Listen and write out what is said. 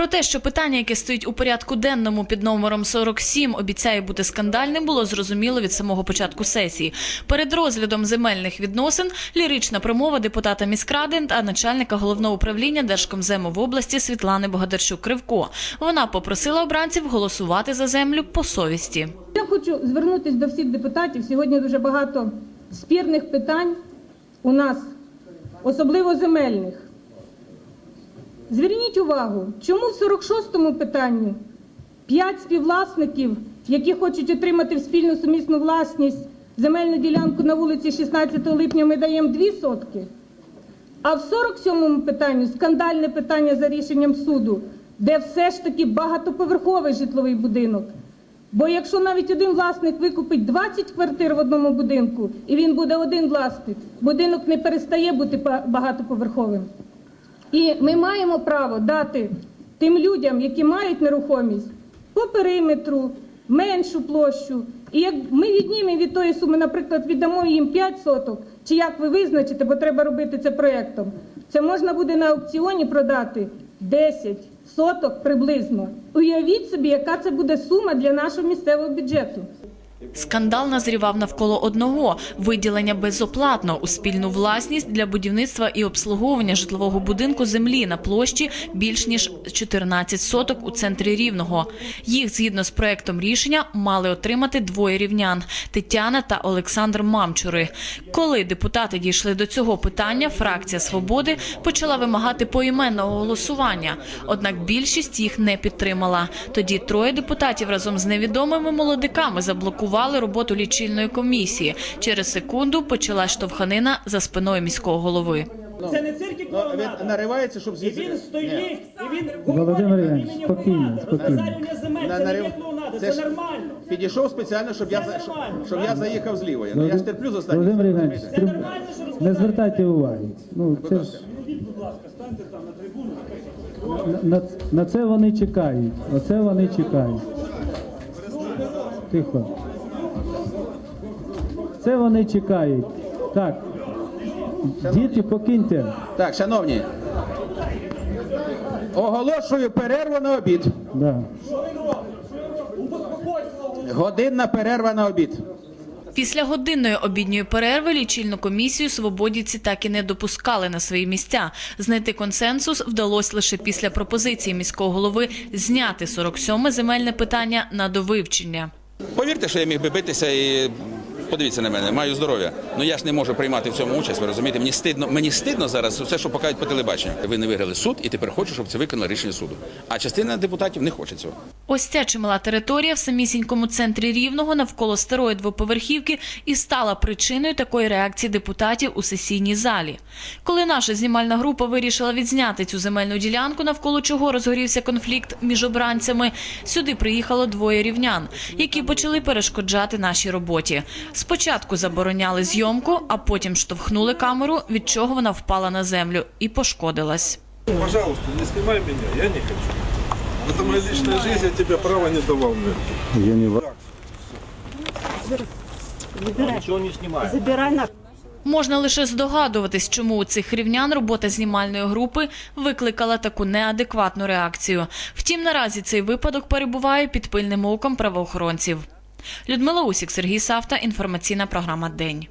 Про те, що питання, яке стоїть у порядку денному під номером 47, обіцяє бути скандальним, було зрозуміло від самого початку сесії. Перед розглядом земельних відносин лірична промова депутата міськради та начальника головного управління Держкомзему в області Світлани Богодарчук Кривко. Вона попросила обранців голосувати за землю по совісті. Я хочу звернутися до всіх депутатів. Сьогодні дуже багато спірних питань у нас, особливо земельних. Зверніть увагу, чому в 46-му питанні п'ять співвласників, які хочуть отримати в спільну сумісну власність земельну ділянку на вулиці 16 липня, ми даємо дві сотки. А в 47-му питанні скандальне питання за рішенням суду, де все ж таки багатоповерховий житловий будинок. Бо якщо навіть один власник викупить 20 квартир в одному будинку, і він буде один власник, будинок не перестає бути багатоповерховим. І ми маємо право дати тим людям, які мають нерухомість, по периметру, меншу площу. І як ми віднімемо від тої суми, наприклад, віддамо їм 5 соток, чи як ви визначите, бо треба робити це проєктом, це можна буде на аукціоні продати 10 соток приблизно. Уявіть собі, яка це буде сума для нашого місцевого бюджету. Скандал назрівав навколо одного виділення безоплатно у спільну власність для будівництва і обслуговування житлового будинку землі на площі більш ніж 14 соток у центрі рівного. Їх згідно з проектом рішення мали отримати двоє рівнян Тетяна та Олександр Мамчури. Коли депутати дійшли до цього питання, фракція свободи почала вимагати поіменного голосування. Однак більшість їх не підтримала. Тоді троє депутатів разом з невідомими молодиками заблокували роботу лічильної комісії. Через секунду почалась штовханина за спиною міського голови. Це не цирк Ну, він наривається, щоб І звідси. він стоїть, і він Володимир говорить Іванович, імені спокійно, спокійно. Земель, На- це не нарив- клоунада, це це ж нормально. Підійшов спеціально, щоб я за- нормально, щоб я заїхав зліва. Ну, я ж терплю за останні. Володимир Іванович, трим- нормально, що не звертайте уваги. Ну, це ж... на, на, на це вони чекають. Оце вони чекають. Тихо. Це вони чекають. Так. Діти, покиньте. Так, шановні. Оголошую перерву на обід. Да. Годинна перерва на обід. Після годинної обідньої перерви лічильну комісію свободівці так і не допускали на свої місця. Знайти консенсус вдалося лише після пропозиції міського голови зняти 47-ме земельне питання на довивчення. Повірте, що я міг би битися і подивіться на мене, маю здоров'я. Ну я ж не можу приймати в цьому участь. Ви розумієте? Мені стидно, мені стидно зараз все, що покажуть по телебаченню. Ви не виграли суд, і тепер хочу, щоб це виконало рішення суду. А частина депутатів не хоче цього. Ось ця чимала територія в самісінькому центрі Рівного навколо старої двоповерхівки і стала причиною такої реакції депутатів у сесійній залі. Коли наша знімальна група вирішила відзняти цю земельну ділянку, навколо чого розгорівся конфлікт між обранцями, сюди приїхало двоє рівнян, які почали перешкоджати нашій роботі. Спочатку забороняли зйомку, а потім штовхнули камеру, від чого вона впала на землю і пошкодилась. Пожалуйста, не снимай меня, я не хочу. Это моя личная жизнь, я тебе права не давал мне. Я не ва- Забирай на Можна лише здогадуватись, чому у цих рівнян робота знімальної групи викликала таку неадекватну реакцію. Втім, наразі цей випадок перебуває під пильним оком правоохоронців. Людмила Усік, Сергій Савта, інформаційна програма День.